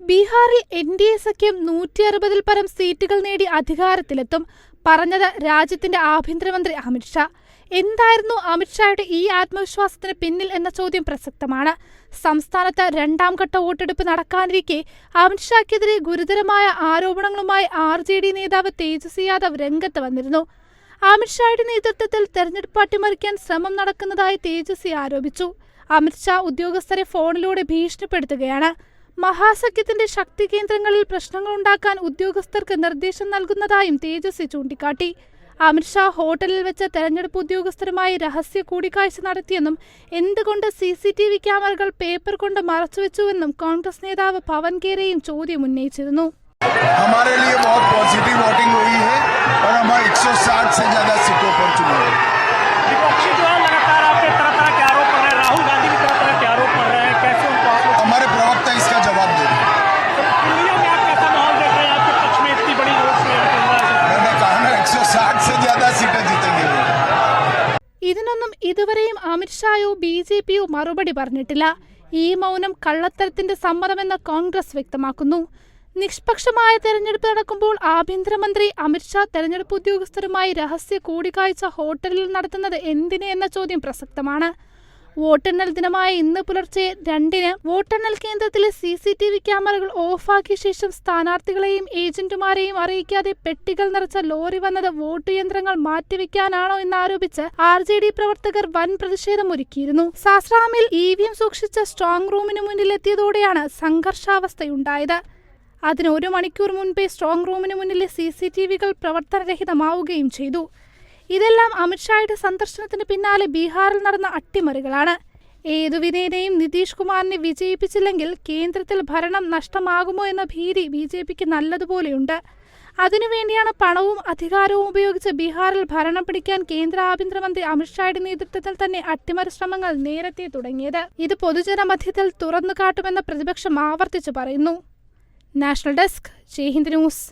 ബീഹാറിൽ N D A സഖ്യം നൂറ്റി അറുപതിൽ പരം സീറ്റുകൾ നേടി അധികാരത്തിലെത്തും പറഞ്ഞത് രാജ്യത്തിന്റെ ആഭ്യന്തരമന്ത്രി അമിത്ഷാ എന്തായിരുന്നു അമിത്ഷായുടെ ഈ ആത്മവിശ്വാസത്തിന് പിന്നിൽ എന്ന ചോദ്യം പ്രസക്തമാണ്. സംസ്ഥാനത്ത് രണ്ടാം ഘട്ട വോട്ടെടുപ്പ് നടക്കാനിരിക്കെ അമിത്ഷാക്കെതിരെ ഗുരുതരമായ ആരോപണങ്ങളുമായി ആർ ജെ ഡി നേതാവ് തേജസ്വി യാദവ് രംഗത്ത് വന്നിരുന്നു. അമിത്ഷായുടെ നേതൃത്വത്തിൽ തെരഞ്ഞെടുപ്പ് അട്ടിമറിക്കാൻ ശ്രമം നടക്കുന്നതായി തേജസ്വി ആരോപിച്ചു. അമിത്ഷാ ഉദ്യോഗസ്ഥരെ ഫോണിലൂടെ ഭീഷണിപ്പെടുത്തുകയാണ്. മഹാസഖ്യത്തിന്റെ ശക്തി കേന്ദ്രങ്ങളിൽ പ്രശ്നങ്ങളുണ്ടാക്കാൻ ഉദ്യോഗസ്ഥർക്ക് നിർദ്ദേശം നൽകുന്നതായും തേജസ്വി ചൂണ്ടിക്കാട്ടി. അമിത്ഷാ ഹോട്ടലിൽ വെച്ച് തെരഞ്ഞെടുപ്പ് ഉദ്യോഗസ്ഥരുമായി രഹസ്യ കൂടിക്കാഴ്ച നടത്തിയെന്നും എന്തുകൊണ്ട് സി സി ടി വി ക്യാമറകൾ പേപ്പർ കൊണ്ട് മറച്ചുവെച്ചുവെന്നും കോൺഗ്രസ് നേതാവ് പവൻ കേരയും ചോദ്യം ഉന്നയിച്ചിരുന്നു. से ज्यादा सीटें जीतेंगे वो ഇതിനൊന്നും ഇതുവരെയും അമിത്ഷായോ ബി ജെ പിയോ മറുപടി പറഞ്ഞിട്ടില്ല ഈ മൗനം കള്ളത്തരത്തിന്റെ സമ്മതമെന്ന് കോൺഗ്രസ് വ്യക്തമാക്കുന്നു നിഷ്പക്ഷമായ തെരഞ്ഞെടുപ്പ് നടക്കുമ്പോൾ ആഭ്യന്തരമന്ത്രി അമിത്ഷാ തെരഞ്ഞെടുപ്പ് ഉദ്യോഗസ്ഥരുമായി രഹസ്യ കൂടിക്കാഴ്ച ഹോട്ടലിൽ നടത്തുന്നത് എന്തിന് എന്ന ചോദ്യം പ്രസക്തമാണ് വോട്ടെണ്ണൽ ദിനമായ ഇന്ന് പുലർച്ചെ രണ്ടിന് വോട്ടെണ്ണൽ കേന്ദ്രത്തിലെ സി സി ടി വി ക്യാമറകൾ ഓഫാക്കിയ ശേഷം സ്ഥാനാർത്ഥികളെയും ഏജന്റുമാരെയും അറിയിക്കാതെ പെട്ടികൾ നിറച്ച ലോറി വന്നത് വോട്ട് യന്ത്രങ്ങൾ മാറ്റിവെക്കാനാണോ എന്നാരോപിച്ച് ആർ ജെ ഡി പ്രവർത്തകർ വൻ പ്രതിഷേധമൊരുക്കിയിരുന്നു. സാസ്രാമിൽ ഇ വി എം സൂക്ഷിച്ച സ്ട്രോങ് റൂമിന് മുന്നിലെത്തിയതോടെയാണ് സംഘർഷാവസ്ഥയുണ്ടായത്. അതിന് ഒരു മണിക്കൂർ മുൻപേ സ്ട്രോങ് റൂമിന് മുന്നിലെ സി സി ടി വികൾ പ്രവർത്തനരഹിതമാവുകയും ചെയ്തു. ഇതെല്ലാം അമിത്ഷായുടെ സന്ദർശനത്തിന് പിന്നാലെ ബീഹാറിൽ നടന്ന അട്ടിമറികളാണ്. ഏതുവിധേനയും നിതീഷ് കുമാറിനെ വിജയിപ്പിച്ചില്ലെങ്കിൽ കേന്ദ്രത്തിൽ ഭരണം നഷ്ടമാകുമോ എന്ന ഭീതി ബി ജെ പിക്ക് നല്ലതുപോലെയുണ്ട് അതിനുവേണ്ടിയാണ് പണവും അധികാരവും ഉപയോഗിച്ച് ബീഹാറിൽ ഭരണം പിടിക്കാൻ കേന്ദ്ര ആഭ്യന്തരമന്ത്രി അമിത്ഷായുടെ നേതൃത്വത്തിൽ തന്നെ അട്ടിമറി ശ്രമങ്ങൾ നേരത്തെ തുടങ്ങിയത്. ഇത് പൊതുജനമധ്യത്തിൽ തുറന്നു കാട്ടുമെന്ന പ്രതിപക്ഷം ആവർത്തിച്ചു പറയുന്നു. National desk Jai Hind news.